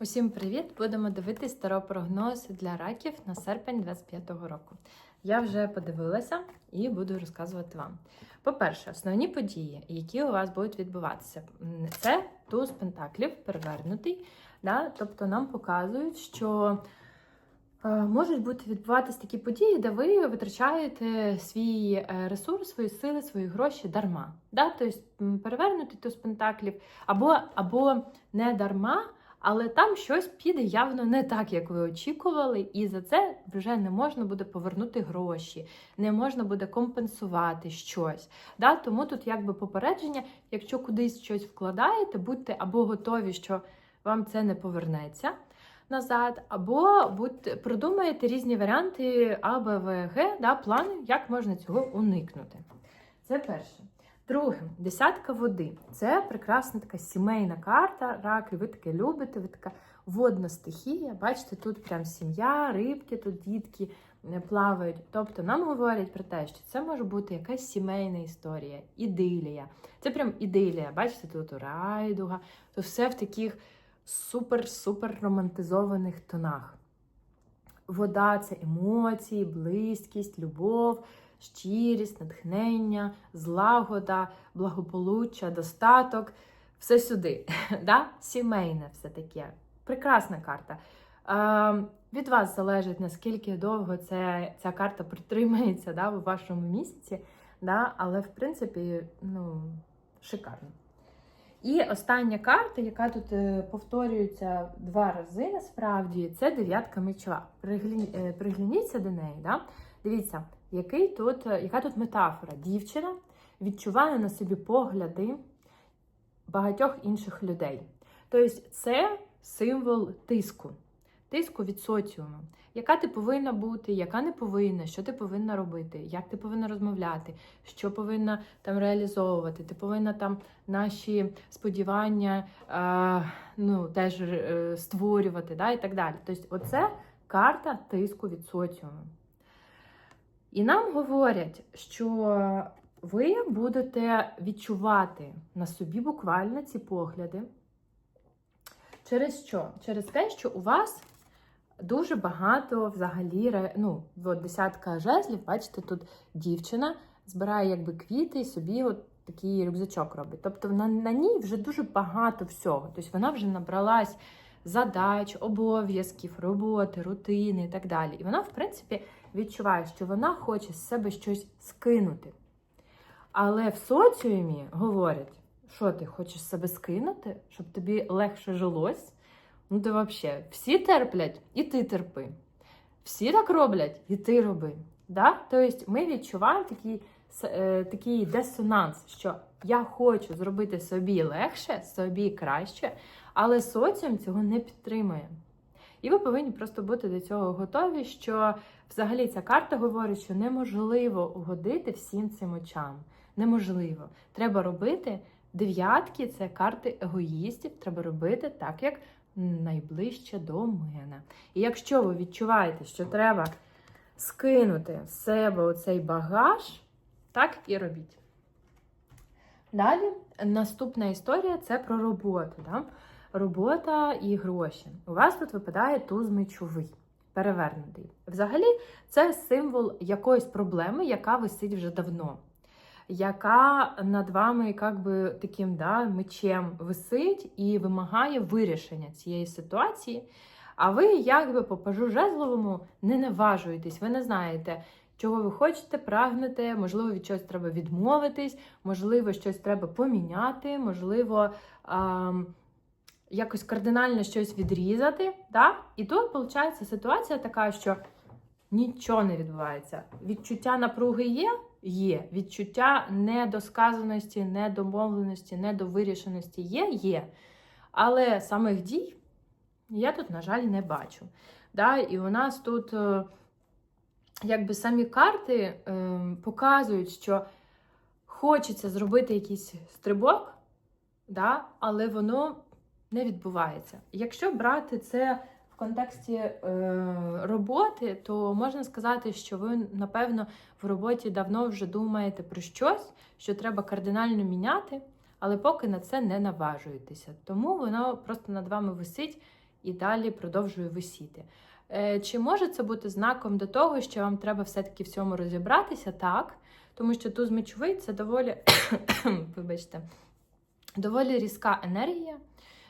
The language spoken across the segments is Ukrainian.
Усім привіт! Будемо дивитись старопрогноз для раків на серпень 25-го року. Я вже подивилася і буду розказувати вам. По-перше, основні події, які у вас будуть відбуватися, це туз пентаклів перевернутий. Да? Тобто нам показують, що е, можуть бути відбуватись такі події, де ви витрачаєте свій е, ресурс, свої сили, свої гроші дарма. Да? Тобто перевернутий туз пентаклів, або, або не дарма. Але там щось піде явно не так, як ви очікували, і за це вже не можна буде повернути гроші, не можна буде компенсувати щось. Да? Тому тут якби попередження, якщо кудись щось вкладаєте, будьте або готові, що вам це не повернеться назад, або будьте, продумаєте різні варіанти А, В, Г, да, плани, як можна цього уникнути. Це перше. Друге, десятка води. Це прекрасна така сімейна карта. Раки, ви таке любите, ви така водна стихія. Бачите, тут прям сім'я, рибки, тут дітки е, плавають. Тобто нам говорять про те, що це може бути якась сімейна історія, ідилія. Це прям ідилія. Бачите, тут райдуга, то все в таких супер-супер романтизованих тонах. Вода це емоції, близькість, любов щирість, натхнення, злагода, благополуччя, достаток. Все сюди. да? Сімейне все таке. Прекрасна карта. Е, від вас залежить, наскільки довго це, ця карта притримається да, у вашому місяці. Да? Але, в принципі, ну, шикарно. І остання карта, яка тут е, повторюється два рази, насправді, це дев'ятка мечова. Приглі... е, Пригляніться до неї. Да? Дивіться, який тут, е, яка тут метафора? Дівчина відчуває на собі погляди багатьох інших людей. Тобто, це символ тиску, тиску від соціуму. Яка ти повинна бути, яка не повинна, що ти повинна робити, як ти повинна розмовляти, що повинна там реалізовувати. Ти повинна там наші сподівання е, ну, теж е, створювати, да, і так далі. Тобто, оце карта тиску від соціуму. І нам говорять, що ви будете відчувати на собі буквально ці погляди. Через що? Через те, що у вас дуже багато взагалі, ну, от десятка жезлів, бачите, тут дівчина збирає якби квіти і собі от такий рюкзачок робить. Тобто на, на ній вже дуже багато всього. Тобто вона вже набралась задач, обов'язків, роботи, рутини і так далі. І вона, в принципі, відчуває, що вона хоче з себе щось скинути. Але в соціумі говорять, що ти хочеш себе скинути, щоб тобі легше жилось. Ну, ти взагалі, всі терплять, і ти терпи. Всі так роблять, і ти роби. Да? Тобто ми відчуваємо такий, е, такий дисонанс, що я хочу зробити собі легше, собі краще, але соціум цього не підтримує. І ви повинні просто бути до цього готові, що взагалі ця карта говорить, що неможливо угодити всім цим очам. Неможливо. Треба робити дев'ятки це карти егоїстів. Треба робити так, як найближче до мене. І якщо ви відчуваєте, що треба скинути з себе оцей багаж, так і робіть. Далі наступна історія це про роботу. Да? Робота і гроші. У вас тут випадає туз мечовий, перевернутий. Взагалі, це символ якоїсь проблеми, яка висить вже давно, яка над вами як би, таким да, мечем висить і вимагає вирішення цієї ситуації. А ви, якби по пажу жезловому, не наважуєтесь, ви не знаєте, чого ви хочете, прагнете, можливо, від чогось треба відмовитись, можливо, щось треба поміняти, можливо, ам, якось кардинально щось відрізати. Да? І тут, виходить, ситуація така, що нічого не відбувається. Відчуття напруги є? Є. Відчуття недосказаності, недомовленості, недовирішеності є? Є. Але самих дій я тут, на жаль, не бачу. Да? І у нас тут е, якби самі карти е, показують, що хочеться зробити якийсь стрибок, да? але воно не відбувається. Якщо брати це контексті е, роботи, то можна сказати, що ви, напевно, в роботі давно вже думаєте про щось, що треба кардинально міняти, але поки на це не наважуєтеся. Тому воно просто над вами висить і далі продовжує висіти. Е, Чи може це бути знаком до того, що вам треба все-таки в цьому розібратися? Так, тому що туз мечовий це доволі, вибачте, доволі різка енергія,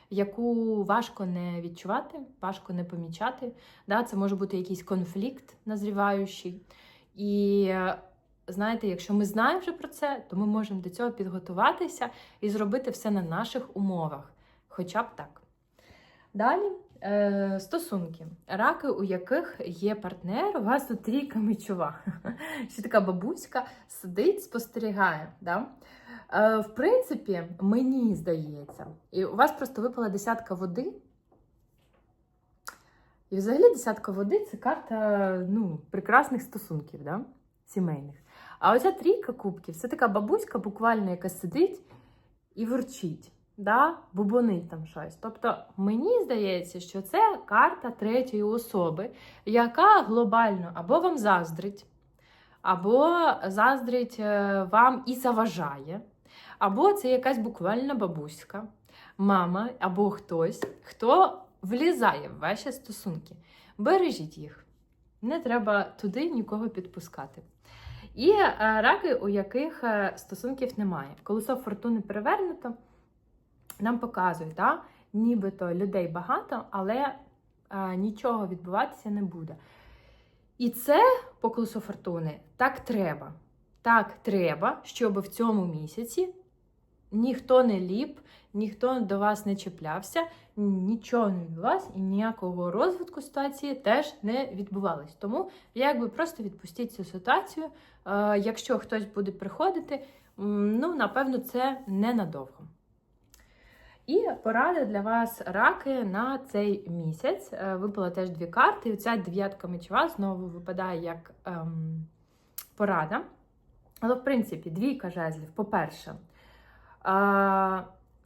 яку важко не відчувати, важко не помічати. Да, Це може бути якийсь конфлікт назріваючий. І е, знаєте, якщо ми знаємо вже про це, то ми можемо до цього підготуватися і зробити все на наших умовах. Хоча б так. Далі е, стосунки, раки, у яких є партнер, у вас тут трійка мечова. Ще така бабуська сидить, спостерігає. Да? Е, в принципі, мені здається, і у вас просто випала десятка води. І взагалі десятка води це карта ну, прекрасних стосунків, да? сімейних. А оця трійка кубків це така бабуська, буквально, яка сидить і ворчить, да? бубонить там щось. Тобто мені здається, що це карта третьої особи, яка глобально або вам заздрить, або заздрить е, вам і заважає, або це якась буквально бабуська, мама або хтось, хто влізає в ваші стосунки. Бережіть їх. Не треба туди нікого підпускати. І е, раки, у яких е, стосунків немає. Колесо фортуни перевернуто, нам показує, да? нібито людей багато, але е, нічого відбуватися не буде. І це по колесу фортуни так треба. Так треба, щоб в цьому місяці ніхто не ліп, ніхто до вас не чіплявся, нічого не відбувалося і ніякого розвитку ситуації теж не відбувалось. Тому якби просто відпустіть цю ситуацію. Е, Якщо хтось буде приходити, ну напевно, це ненадовго. І порада для вас раки на цей місяць. Е, Випало теж дві карти. І ця дев'ятка мечова знову випадає як ем, порада. Але, в принципі, двійка жезлів, по-перше,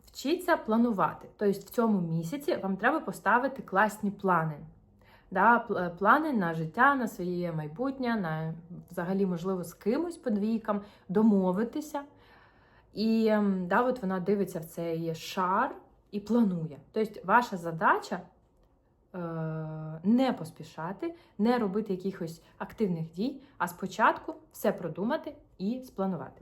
вчіться планувати. Тобто в цьому місяці вам треба поставити класні плани. Да, плани на життя, на своє майбутнє, на взагалі, можливо, з кимось по двійкам, домовитися. І да, от вона дивиться в цей шар і планує. Тобто, ваша задача е, не поспішати, не робити якихось активних дій, а спочатку все продумати і спланувати.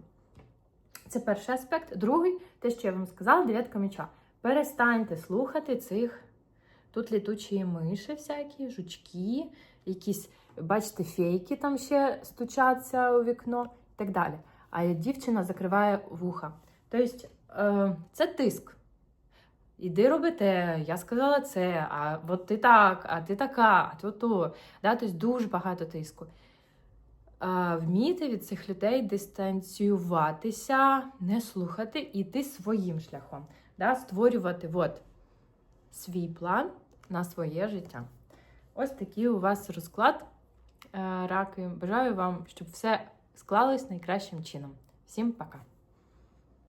Це перший аспект. Другий, те, що я вам сказала, дев'ятка меча. Перестаньте слухати цих тут літучі миші, всякі, жучки, якісь, бачите, фейки там ще стучаться у вікно і так далі. А дівчина закриває вуха. Тобто, е, це тиск. Іди роби те, я сказала це, а от ти так, а ти така, а то то. Да? Тобто дуже багато тиску. Вміти від цих людей дистанціюватися, не слухати, іти своїм шляхом. Да? Створювати от, свій план на своє життя. Ось такий у вас розклад е, раки. Бажаю вам, щоб все склалось найкращим чином. Всім пока!